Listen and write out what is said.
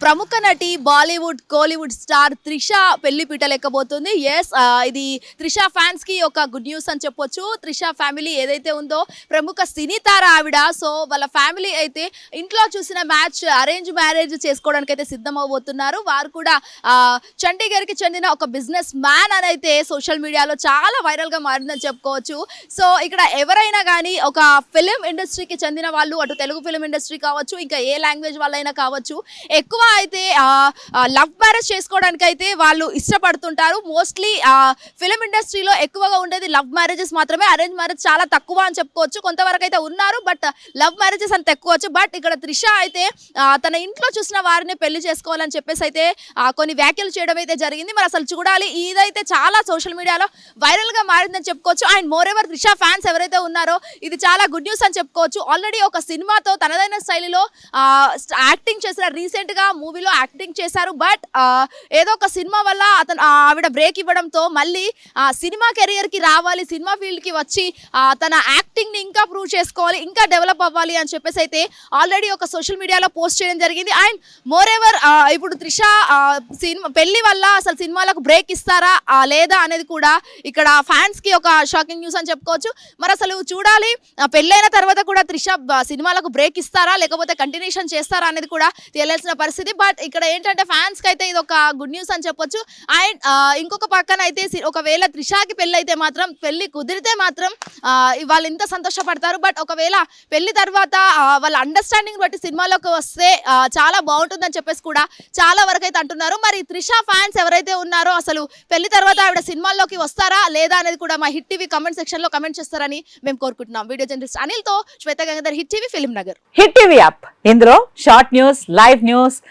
ప్రముఖ నటి బాలీవుడ్ కోలీవుడ్ స్టార్ త్రిష పెళ్ళి పీటలెక్కబోతుంది ఎస్ ఇది త్రిష ఫ్యాన్స్కి ఒక గుడ్ న్యూస్ అని చెప్పొచ్చు. త్రిష ఫ్యామిలీ ఏదైతే ఉందో ప్రముఖ సినీ తార ఆవిడ. సో వాళ్ళ ఫ్యామిలీ అయితే ఇంట్లో చూసిన మ్యాచ్ అరేంజ్ మ్యారేజ్ చేసుకోవడానికి అయితే సిద్ధం అవబోతున్నారు వారు కూడా ఆ, చండీగఢ్కి చెందిన ఒక బిజినెస్ మ్యాన్ అని అయితే సోషల్ మీడియాలో చాలా వైరల్గా మారిందని చెప్పుకోవచ్చు. సో ఇక్కడ ఎవరైనా కానీ ఒక ఫిలిం ఇండస్ట్రీకి చెందిన వాళ్ళు అటు తెలుగు ఫిలిం ఇండస్ట్రీ కావచ్చు ఇంకా ఏ లాంగ్వేజ్ వాళ్ళైనా కావచ్చు ఎక్కువ అయితే లవ్ మ్యారేజ్ చేసుకోవడానికి అయితే వాళ్ళు ఇష్టపడుతుంటారు. మోస్ట్లీ ఫిలిం ఇండస్ట్రీలో ఎక్కువగా ఉండేది లవ్ మ్యారేజెస్ మాత్రమే. అరేంజ్ మ్యారేజ్ చాలా తక్కువ అని చెప్పుకోవచ్చు. కొంతవరకు అయితే ఉన్నారు బట్ లవ్ మ్యారేజెస్ అంత ఎక్కువచ్చు. బట్ ఇక్కడ త్రిష అయితే తన ఇంట్లో చూసిన వారిని పెళ్ళి చేసుకోవాలని చెప్పేసి అయితే కొన్ని వ్యాఖ్యలు చేయడం అయితే జరిగింది. మరి అసలు చూడాలి ఇదైతే చాలా సోషల్ మీడియాలో వైరల్గా మారిందని చెప్పుకోవచ్చు. And moreover Trisha fans ఎవరైతే ఉన్నారో ఇది చాలా గుడ్ న్యూస్ అని చెప్పుకోవచ్చు. ఆల్రెడీ ఒక సినిమాతో తనదైన శైలిలో యాక్టింగ్ చేసిన రీసెంట్గా మూవీలో యాక్టింగ్ చేశారు బట్ ఏదో ఒక సినిమా వల్ల అతను ఆవిడ బ్రేక్ ఇవ్వడంతో మళ్ళీ ఆ, సినిమా కెరియర్కి రావాలి సినిమా ఫీల్డ్కి వచ్చి తన యాక్టింగ్ని ఇంకా ప్రూవ్ చేసుకోవాలి ఇంకా డెవలప్ అవ్వాలి అని చెప్పేసి అయితే ఆల్రెడీ ఒక సోషల్ మీడియాలో పోస్ట్ చేయడం జరిగింది. అండ్ మోర్ ఎవర్ ఇప్పుడు త్రిష సినిమా పెళ్ళి వల్ల అసలు సినిమాలకు బ్రేక్ ఇస్తారా లేదా అనేది కూడా ఇక్కడ ఫ్యాన్స్కి ఒక షాకింగ్ న్యూస్ అని చెప్పుకోవచ్చు. మరి అసలు చూడాలి పెళ్ళైన తర్వాత కూడా త్రిష సినిమాలకు బ్రేక్ ఇస్తారా లేకపోతే కంటిన్యూషన్ చేస్తారా అనేది కూడా తెలియాల్సిన పరిస్థితి. బట్ ఇక్కడ ఏంటంటే ఫ్యాన్స్కి అయితే ఇది ఒక గుడ్ న్యూస్ అని చెప్పొచ్చు. అండ్ ఇంకొక పక్కన అయితే ఒకవేళ త్రిషాకి పెళ్ళి అయితే మాత్రం పెళ్ళి కుదిరితే మాత్రం వాళ్ళు ఇంత సంతోషపడతారు. బట్ ఒకవేళ పెళ్ళి తర్వాత వాళ్ళ అండర్స్టాండింగ్ బట్టి సినిమాలోకి వస్తే చాలా బాగుంటుందని చెప్పేసి కూడా చాలా వరకు అయితే అంటున్నారు. మరి త్రిష ఫ్యాన్స్ ఎవరైతే ఉన్నారో అసలు పెళ్ళి తర్వాత ఆవిడ సినిమాల్లోకి వస్తారా లేదా అనేది కూడా మా హిట్ టీవీ కమెంట్ సెక్షన్లో కమెంట్ చేస్తారని మేము కోరుకుంటున్నాం. Video journalist అనిల్తో Shweta Gangadhar Hit TV Film Nagar. Hit TV app. ఇందులో short news live news